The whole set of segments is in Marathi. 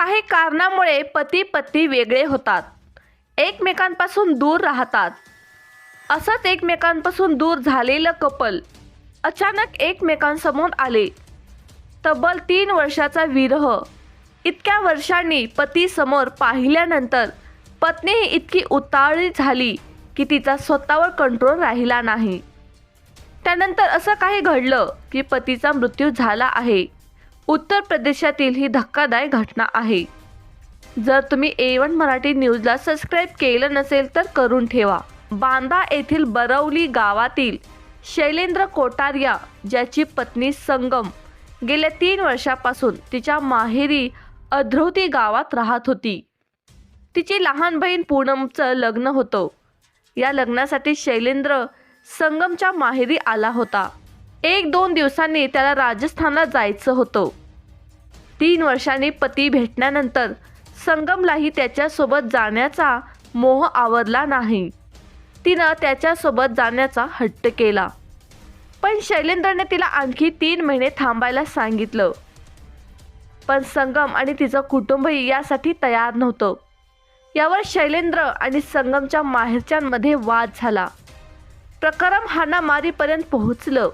काही कारणामुळे पती पत्नी वेगळे होतात. एकमेकांपासून दूर राहतात. असंच एकमेकांपासून दूर झालेलं कपल अचानक एकमेकांसमोर आले. तब्बल तीन वर्षाचा विरह. इतक्या वर्षांनी पतीसमोर पाहिल्यानंतर पत्नी ही इतकी उतावळी झाली की तिचा स्वतःवर कंट्रोल राहिला नाही. त्यानंतर असं काही घडलं की पतीचा मृत्यू झाला आहे. उत्तर प्रदेशातील ही धक्कादायक घटना आहे. जर तुम्ही ए वन मराठी न्यूजला सबस्क्राईब केलं नसेल तर करून ठेवा. बांदा येथील बरवली गावातील शैलेंद्र कोटारिया ज्याची पत्नी संगम गेल्या तीन वर्षापासून तिच्या माहेरी अध्रौती गावात राहत होती. तिची लहान बहीण पूनमचं लग्न होतं. या लग्नासाठी शैलेंद्र संगमच्या माहेरी आला होता. एक दोन दिवसांनी त्याला राजस्थानला जायचं होतं. तीन वर्षांनी पती भेटल्यानंतर संगमलाही त्याच्यासोबत जाण्याचा मोह आवरला नाही. तिनं त्याच्यासोबत जाण्याचा हट्ट केला. पण शैलेंद्रने तिला आणखी तीन महिने थांबायला सांगितलं. पण संगम आणि तिचं कुटुंबही यासाठी तयार नव्हतं. यावर शैलेंद्र आणि संगमच्या माहेरच्यांमध्ये वाद झाला. प्रकरण हाणामारीपर्यंत पोहोचलं.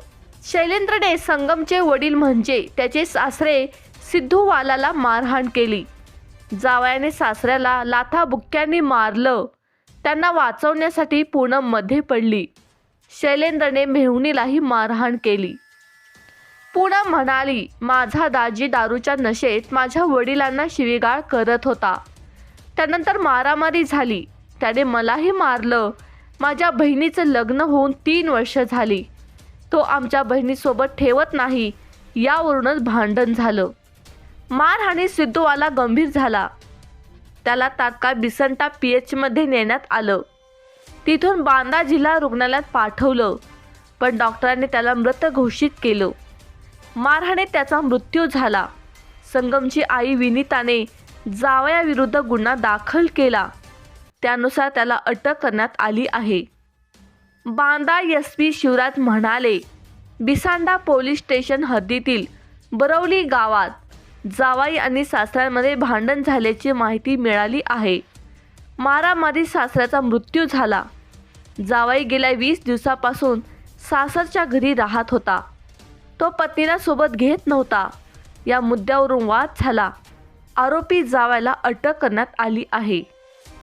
शैलेंद्रने संगमचे वडील म्हणजे त्याचे सासरे सिद्धूवालाला मारहाण केली. जावयाने सासऱ्याला लाथाबुक्क्यांनी मारलं. त्यांना वाचवण्यासाठी पूनममध्ये पडली. शैलेंद्रने मेहुणीलाही मारहाण केली. पूनम म्हणाली माझा दाजी दारूच्या नशेत माझ्या वडिलांना शिवीगाळ करत होता. त्यानंतर मारामारी झाली. त्याने मलाही मारलं. माझ्या बहिणीचं लग्न होऊन तीन वर्ष झाली. तो आमच्या बहिणीसोबत ठेवत नाही. यावरूनच भांडण झालं. मारहाणी सिद्धूवाला गंभीर झाला. त्याला तात्काळ बिसंटा पी एचमध्ये नेण्यात आलं. तिथून बांदा जिल्हा रुग्णालयात पाठवलं. पण डॉक्टरांनी त्याला मृत घोषित केलं. मारहाणीत त्याचा मृत्यू झाला. संगमची आई विनीताने जावयाविरुद्ध गुन्हा दाखल केला. त्यानुसार त्याला अटक करण्यात आली आहे. बांदा एस पी शिवराज म्हणाले बिसांडा पोलीस स्टेशन हद्दीतील बरवली गावात जावाई आणि सासऱ्यांमध्ये भांडण झाल्याची माहिती मिळाली आहे. मारामारी सासऱ्याचा मृत्यू झाला. जावाई गेल्या वीस दिवसापासून सासरच्या घरी राहत होता. तो पत्नीला सोबत घेत नव्हता. या मुद्द्यावरून वाद झाला. आरोपी जावायला अटक करण्यात आली आहे.